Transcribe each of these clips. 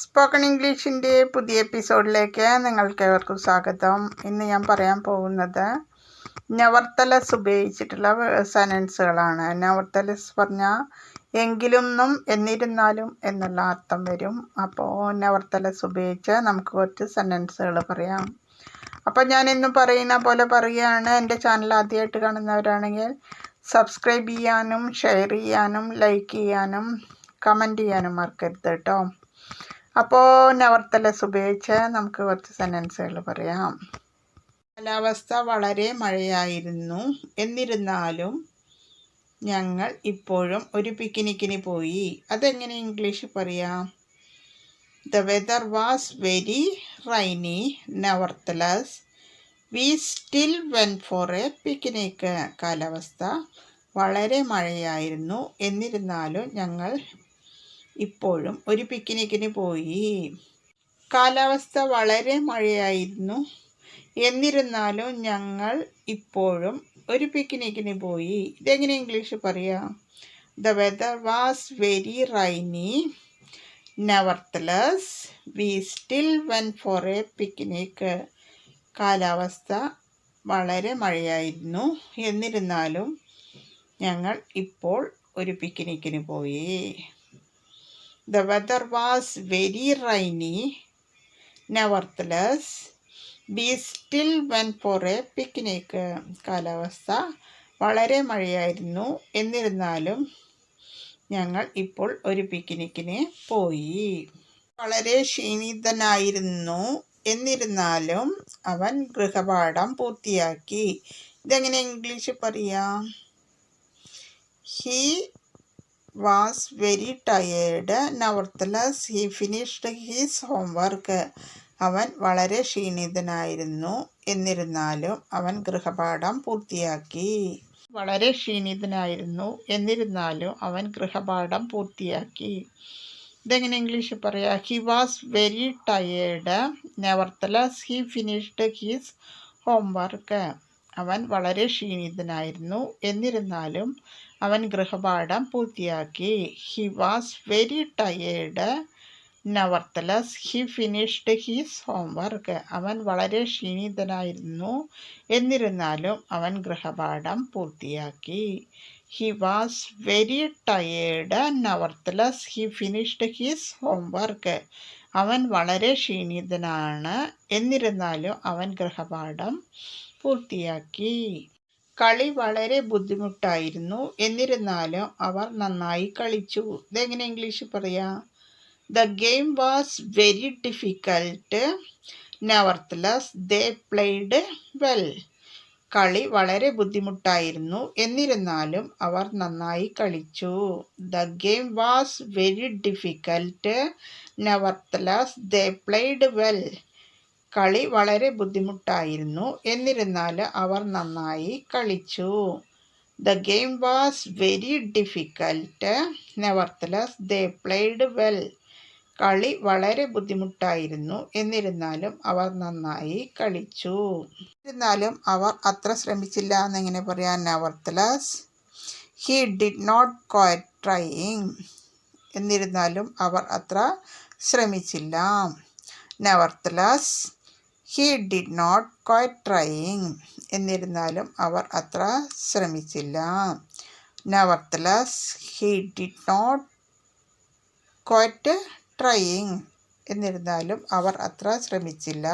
Spoken ഇംഗ്ലീഷിന്റെ പുതിയ എപ്പിസോഡിലേക്ക് നിങ്ങൾക്ക് ഏവർക്കും സ്വാഗതം. ഇന്ന് ഞാൻ പറയാൻ പോകുന്നത് നവർത്തലസ് ഉപയോഗിച്ചിട്ടുള്ള സെനൻസുകളാണ് നവർത്തലസ് പറഞ്ഞാൽ എങ്കിലും എന്നിരുന്നാലും എന്നുള്ള അർത്ഥം വരും. അപ്പോൾ നവർത്തലസ് ഉപയോഗിച്ച് നമുക്ക് കുറച്ച് സെനൻസുകൾ പറയാം. അപ്പോൾ ഞാൻ ഇന്ന് പറയുന്ന പോലെ പറയുകയാണ്. എന്റെ ചാനൽ ആദ്യമായിട്ട് കാണുന്നവരാണെങ്കിൽ സബ്സ്ക്രൈബ് ചെയ്യാനും ഷെയർ ചെയ്യാനും ലൈക്ക് ചെയ്യാനും കമന്റ് ചെയ്യാനും മറക്കരുത് കേട്ടോ അപ്പോൾ നവർത്തലസ് ഉപയോഗിച്ച് നമുക്ക് കുറച്ച് സെന്റൻസുകൾ പറയാം. കാലാവസ്ഥ വളരെ മഴയായിരുന്നു. എന്നിരുന്നാലും ഞങ്ങൾ ഇപ്പോഴും ഒരു പിക്നിക്കിന് പോയി. അതെങ്ങനെ ഇംഗ്ലീഷ് പറയാം? The weather was very rainy nevertheless we still went for a picnic കാലാവസ്ഥ വളരെ മഴയായിരുന്നു. എന്നിരുന്നാലും ഞങ്ങൾ ഇപ്പോഴും ഒരു പിക്നിക്കിന് പോയി. കാലാവസ്ഥ വളരെ മഴയായിരുന്നു. എന്നിരുന്നാലും ഞങ്ങൾ ഇപ്പോഴും ഒരു പിക്നിക്കിന് പോയി. ഇതെങ്ങനെ ഇംഗ്ലീഷ് പറയാം? The weather was very rainy nevertheless we still went for a picnic കാലാവസ്ഥ വളരെ മഴയായിരുന്നു. എന്നിരുന്നാലും ഞങ്ങൾ ഇപ്പോൾ ഒരു പിക്നിക്കിന് പോയി. The weather was very rainy. Nevertheless, we still went for a picnic. കാലാവസ്ഥ വളരെ മഴയായിരുന്നു എന്നിരുന്നാലും ഞങ്ങൾ ഇപ്പോൾ ഒരു പിക്നിക്കിന് പോയി വളരെ ക്ഷീണിതനായിരുന്നു എന്നിരുന്നാലും അവൻ ഗൃഹപാഠം പൂർത്തിയാക്കി ഇതെങ്ങനെ ഇംഗ്ലീഷ് പറയാം he was very tired nevertheless he finished his homework അവൻ വളരെ ക്ഷീണിതനായിരുന്നു. എന്നിരുന്നാലും അവൻ ഗൃഹപാഠം പൂർത്തിയാക്കി. വളരെ ക്ഷീണിതനായിരുന്നു. എന്നിരുന്നാലും അവൻ ഗൃഹപാഠം പൂർത്തിയാക്കി. ഇതെങ്ങനെ ഇംഗ്ലീഷിൽ പറയാം? He was very tired nevertheless he finished his homework അവൻ വളരെ ക്ഷീണിതനായിരുന്നു. എന്നിരുന്നാലും അവൻ ഗൃഹപാഠം പൂർത്തിയാക്കി. He was very tired nevertheless he finished his homework അവൻ വളരെ ക്ഷീണിതനായിരുന്നു. എന്നിരുന്നാലും അവൻ ഗൃഹപാഠം പൂർത്തിയാക്കി. He was very tired nevertheless he finished his homework അവൻ വളരെ ക്ഷീണിതനാണ്. എന്നിരുന്നാലും അവൻ ഗൃഹപാഠം പൂർത്തിയാക്കി. കളി വളരെ ബുദ്ധിമുട്ടായിരുന്നു. എന്നിരുന്നാലും അവർ നന്നായി കളിച്ചു. ഇതെങ്ങനെ ഇംഗ്ലീഷ് പറയാ? The game was very difficult nevertheless they played well കളി വളരെ ബുദ്ധിമുട്ടായിരുന്നു. എന്നിരുന്നാലും അവർ നന്നായി കളിച്ചു. The game was very difficult nevertheless they played well കളി വളരെ ബുദ്ധിമുട്ടായിരുന്നു. എന്നിരുന്നാൽ അവർ നന്നായി കളിച്ചു. The game was very difficult nevertheless they played well കളി വളരെ ബുദ്ധിമുട്ടായിരുന്നു. എന്നിരുന്നാലും അവർ നന്നായി കളിച്ചു. എന്നിരുന്നാലും അവർ അത്ര ശ്രമിച്ചില്ല എന്നെങ്ങനെ പറയാം nevertheless he did not quite trying എന്നിരുന്നാലും അവർ അത്ര ശ്രമിച്ചില്ല. Nevertheless he did not quite trying എന്നിരുന്നാലും അവർ അത്ര ശ്രമിച്ചില്ല. Nevertheless he did not quite trying എന്നിരുന്നാലും അവർ അത്ര ശ്രമിച്ചില്ല.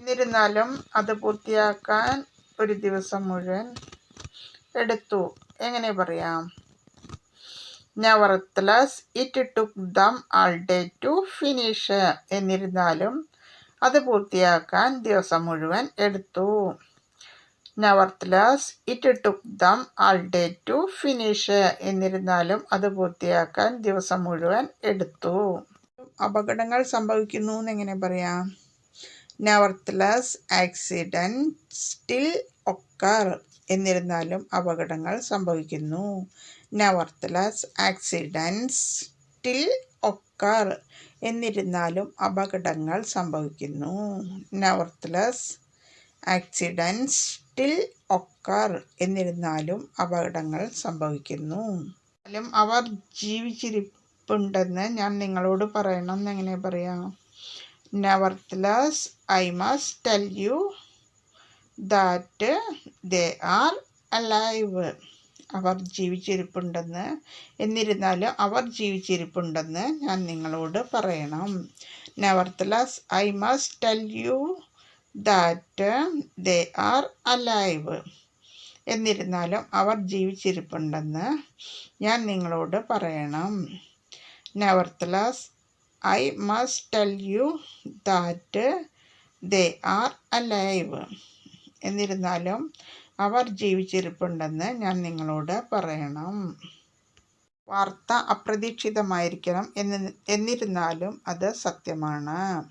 എന്നിരുന്നാലും അത് പൂർത്തിയാക്കാൻ ഒരു ദിവസം മുഴുവൻ എടുത്തു. എങ്ങനെ പറയാം? Nevertheless it took them all day to finish എന്നിരുന്നാലും അത് പൂർത്തിയാക്കാൻ ദിവസം മുഴുവൻ എടുത്തു. Nevertheless it took them all day to finish എന്നിരുന്നാലും അത് പൂർത്തിയാക്കാൻ ദിവസം മുഴുവൻ എടുത്തു. അപകടങ്ങൾ സംഭവിക്കുന്നു എന്നെങ്ങനെ പറയാം? നവർത്തലസ് ആക്സിഡന്റ് സ്റ്റിൽ ഒക്കർ എന്നിരുന്നാലും അപകടങ്ങൾ സംഭവിക്കുന്നു. നവർത്തലസ് ആക്സിഡൻസ് സ്റ്റിൽ ഒക്കർ എന്നിരുന്നാലും അപകടങ്ങൾ സംഭവിക്കുന്നു. നവർത്തലസ് ആക്സിഡൻസ് സ്റ്റിൽ ഒക്കാർ എന്നിരുന്നാലും അപകടങ്ങൾ സംഭവിക്കുന്നു. അവർ ജീവിച്ചിരിപ്പുണ്ടെന്ന് ഞാൻ നിങ്ങളോട് പറയണം. എന്നെങ്ങനെ പറയാം? Nevertheless I must tell you that they are alive. അവർ ജീവിച്ചിരിപ്പുണ്ടെന്ന്. എന്നിരുന്നാലും അവർ ജീവിച്ചിരിപ്പുണ്ടെന്ന് ഞാൻ നിങ്ങളോട് പറയണം. Nevertheless I must tell you that they are alive എന്നിരുന്നാലും അവർ ജീവിച്ചിരിപ്പുണ്ടെന്ന് ഞാൻ നിങ്ങളോട് പറയണം. Nevertheless I must tell you that they are alive എന്നിരുന്നാലും അവർ ജീവിച്ചിരിപ്പുണ്ടെന്ന് ഞാൻ നിങ്ങളോട് പറയണം. വാർത്ത അപ്രതീക്ഷിതമായിരിക്കണം എന്ന് എന്നിരുന്നാലും അത് സത്യമാണ്.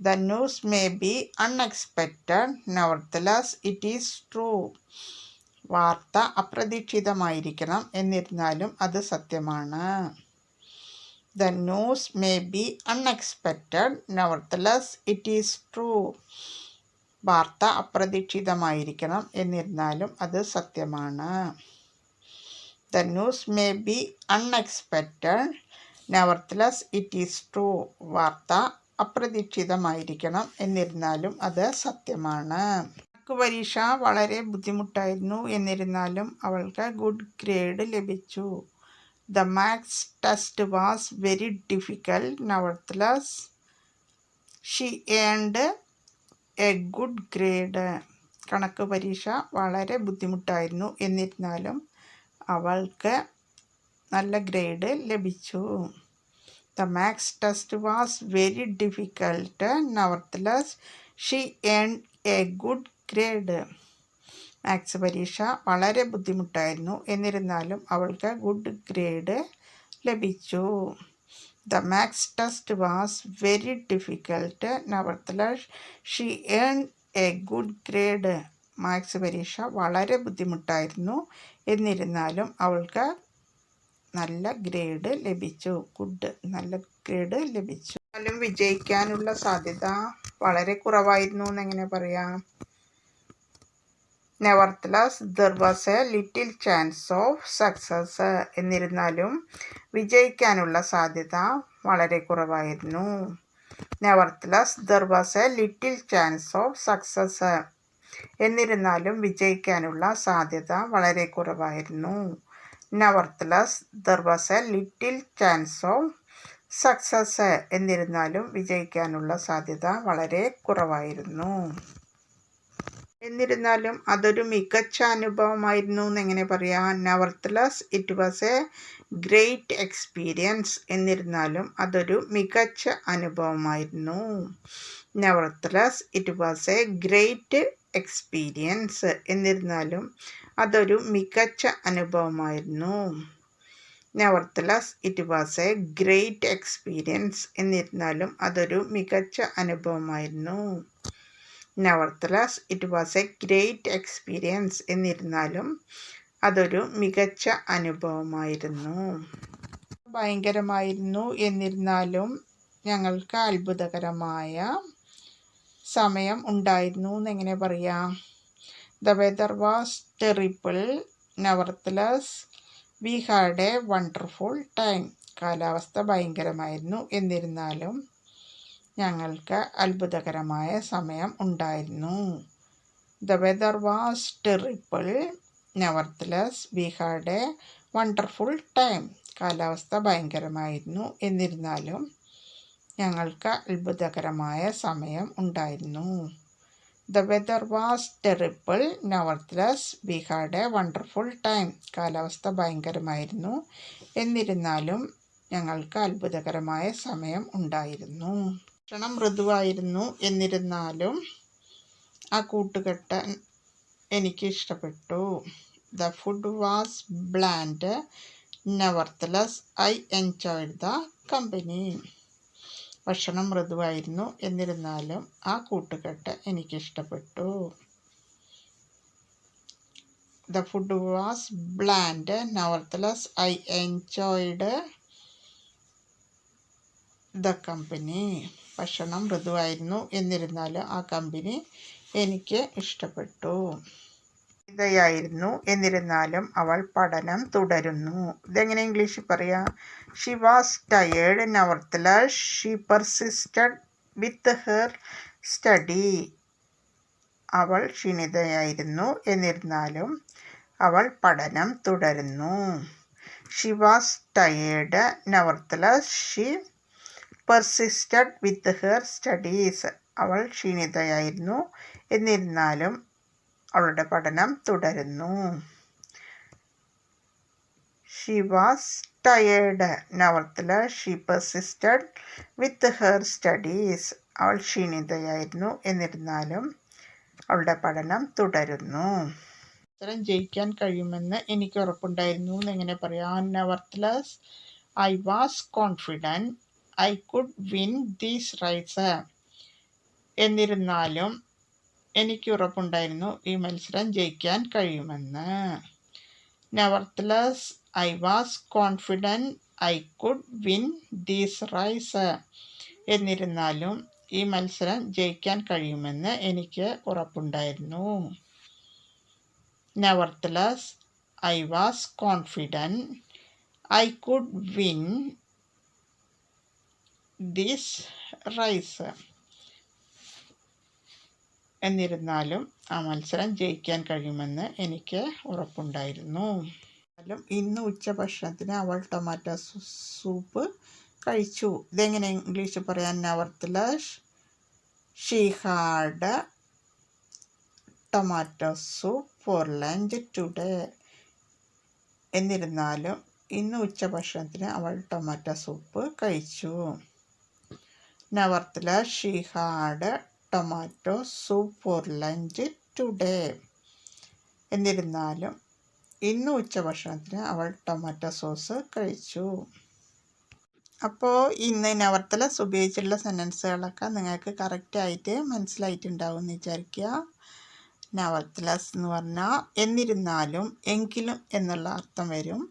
The news may be unexpected nevertheless it is true. വാർത്ത അപ്രതീക്ഷിതമായിരിക്കണം എന്നിരുന്നാലും അത് സത്യമാണ്. The news may be unexpected nevertheless it is true. വാർത്ത അപ്രതീക്ഷിതമായിരിക്കണം എന്നിരുന്നാലും അത് സത്യമാണ്. The news may be unexpected nevertheless it is true വാർത്ത അപ്രതീക്ഷിതമായിരിക്കണം എന്നിരുന്നാലും അത് സത്യമാണ്. പരീക്ഷ വളരെ ബുദ്ധിമുട്ടായിരുന്നു എന്നിരുന്നാലും അവൾക്ക് ഗുഡ് ഗ്രേഡ് ലഭിച്ചു. The maths test was very difficult nevertheless she earned good grade കണക്ക് പരീക്ഷ വളരെ ബുദ്ധിമുട്ടായിരുന്നു. എന്നിരുന്നാലും അവൾക്ക് നല്ല ഗ്രേഡ് ലഭിച്ചു. The maths test was very difficult. Nevertheless, she earned a good grade maths പരീക്ഷ വളരെ ബുദ്ധിമുട്ടായിരുന്നു. എന്നിരുന്നാലും അവൾക്ക് ഗുഡ് ഗ്രേഡ് ലഭിച്ചു. The maths test was very difficult nevertheless she earn a good grade maths പരീക്ഷ വളരെ ബുദ്ധിമുട്ടായിരുന്നു. എന്നിരുന്നാലും അവൾക്ക് നല്ല ഗ്രേഡ് ലഭിച്ചു. ഗുഡ് നല്ല ഗ്രേഡ് ലഭിച്ചു. എന്നാലും വിജയിക്കാനുള്ള സാധ്യത വളരെ കുറവായിരുന്നു എന്നെങ്ങനെ പറയാം? Nevertheless there was a little chance of success എന്നിരുന്നാലും വിജയിക്കാനുള്ള സാധ്യത വളരെ കുറവായിരുന്നു. Nevertheless there was a little chance of success എന്നിരുന്നാലും വിജയിക്കാനുള്ള സാധ്യത വളരെ കുറവായിരുന്നു. Nevertheless there was a little chance of success എന്നിരുന്നാലും വിജയിക്കാനുള്ള സാധ്യത വളരെ കുറവായിരുന്നു. എന്നിരുന്നാലും അതൊരു മികച്ച അനുഭവമായിരുന്നു എന്നെങ്ങനെ പറയാം? Nevertheless it was a great experience എന്നിരുന്നാലും അതൊരു മികച്ച അനുഭവമായിരുന്നു. Nevertheless it was a great experience എന്നിരുന്നാലും അതൊരു മികച്ച അനുഭവമായിരുന്നു. Nevertheless it was a great experience എന്നിരുന്നാലും അതൊരു മികച്ച അനുഭവമായിരുന്നു. Nevertheless it was a great experience എന്നിരുന്നാലും അതൊരു മികച്ച അനുഭവമായിരുന്നു. ഭയങ്കരമായിരുന്നു. എന്നിരുന്നാലും ഞങ്ങൾക്ക് അത്ഭുതകരമായ സമയം ഉണ്ടായിരുന്നു എന്നെങ്ങനെ പറയാം? The weather was terrible nevertheless we had a wonderful time കാലാവസ്ഥ ഭയങ്കരമായിരുന്നു. എന്നിരുന്നാലും ഞങ്ങൾക്ക് അത്ഭുതകരമായ സമയം ഉണ്ടായിരുന്നു. The weather was terrible nevertheless we had a wonderful time കാലാവസ്ഥ ഭയങ്കരമായിരുന്നു. എന്നിരുന്നാലും ഞങ്ങൾക്ക് അത്ഭുതകരമായ സമയം ഉണ്ടായിരുന്നു. The weather was terrible nevertheless we had a wonderful time കാലാവസ്ഥ ഭയങ്കരമായിരുന്നു. എന്നിരുന്നാലും ഞങ്ങൾക്ക് അത്ഭുതകരമായ സമയം ഉണ്ടായിരുന്നു. ഭക്ഷണം മൃദുവായിരുന്നു എന്നിരുന്നാലും ആ കൂട്ടുകെട്ട് എനിക്ക് ഇഷ്ടപ്പെട്ടു the food was bland nevertheless I enjoyed the company ഭക്ഷണം മൃദുവായിരുന്നു എന്നിരുന്നാലും ആ കൂട്ടുകെട്ട് എനിക്കിഷ്ടപ്പെട്ടു. The food was bland nevertheless I enjoyed the company ഭക്ഷണം മൃദുവായിരുന്നു. എന്നിരുന്നാലും ആ കമ്പനി എനിക്ക് ഇഷ്ടപ്പെട്ടു. ഇതയായിരുന്നു എന്നിരുന്നാലും അവൾ പഠനം തുടരുന്നു. ഇതെങ്ങനെ ഇംഗ്ലീഷിൽ പറയാ? She was tired nevertheless she persisted with her study അവൾ ക്ഷീണിതയായിരുന്നു. എന്നിരുന്നാലും അവൾ പഠനം തുടരുന്നു. She was tired nevertheless she persisted with her studies അവൾ ക്ഷീണിതയായിരുന്നു. എന്നിരുന്നാലും അവളുടെ പഠനം തുടരുന്നു. She was tired nevertheless she persisted with her studies അവൾ ക്ഷീണിതയായിരുന്നു. എന്നിരുന്നാലും അവളുടെ പഠനം തുടരുന്നു. ഉത്തരം ജയിക്കാൻ കഴിയുമെന്ന് എനിക്ക് ഉറപ്പുണ്ടായിരുന്നു. എന്നെങ്ങനെ പറയാം? Nevertheless I was confident I could win these race എന്നിരുന്നാലും എനിക്ക് ഉറപ്പുണ്ടായിരുന്നു ഈ മത്സരം ജയിക്കാൻ കഴിയുമെന്ന്. Nevertheless I was confident I could win these race എന്നിരുന്നാലും ഈ മത്സരം ജയിക്കാൻ കഴിയുമെന്ന് എനിക്ക് ഉറപ്പുണ്ടായിരുന്നു. Nevertheless I was confident I could win this race എന്നിരുന്നാലും ആ മത്സരം ജയിക്കാൻ കഴിയുമെന്ന് എനിക്ക് ഉറപ്പുണ്ടായിരുന്നു. എന്നാലും ഇന്ന് ഉച്ചഭക്ഷണത്തിന് അവൾ ടൊമാറ്റോ സൂപ്പ് കഴിച്ചു. ഇതെങ്ങനെ ഇംഗ്ലീഷ് പറയാൻ nevertheless she had tomato soup for lunch today. എന്നിരുന്നാലും ഇന്ന് ഉച്ചഭക്ഷണത്തിന് അവൾ ടൊമാറ്റോ സൂപ്പ് കഴിച്ചു. Nevertheless she had tomato soup for lunch today. എന്നിരുന്നാലും ഇന്ന് ഉച്ചഭക്ഷണത്തിന് അവൾ ടൊമാറ്റോ സോസ് കഴിച്ചു. അപ്പോൾ ഇന്ന് നവർത്തല ഉപയോഗിച്ചുള്ള സെന്റൻസുകളൊക്കെ നിങ്ങൾക്ക് കറക്റ്റായിട്ട് മനസ്സിലായിട്ടുണ്ടാവും എന്ന് വിചാരിക്കുക. നവർത്തലസ് എന്ന് പറഞ്ഞാൽ എന്നിരുന്നാലും എങ്കിലും എന്നുള്ള അർത്ഥം വരും.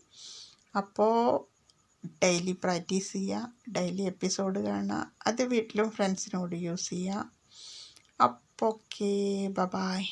അപ്പോൾ ഡെയിലി പ്രാക്ടീസ് ചെയ്യുക ഡെയിലി എപ്പിസോഡ് കാണുക അത് വീട്ടിലും ഫ്രണ്ട്സിനോട് യൂസ് ചെയ്യുക. അപ്പോൾ ഓക്കെ ബൈ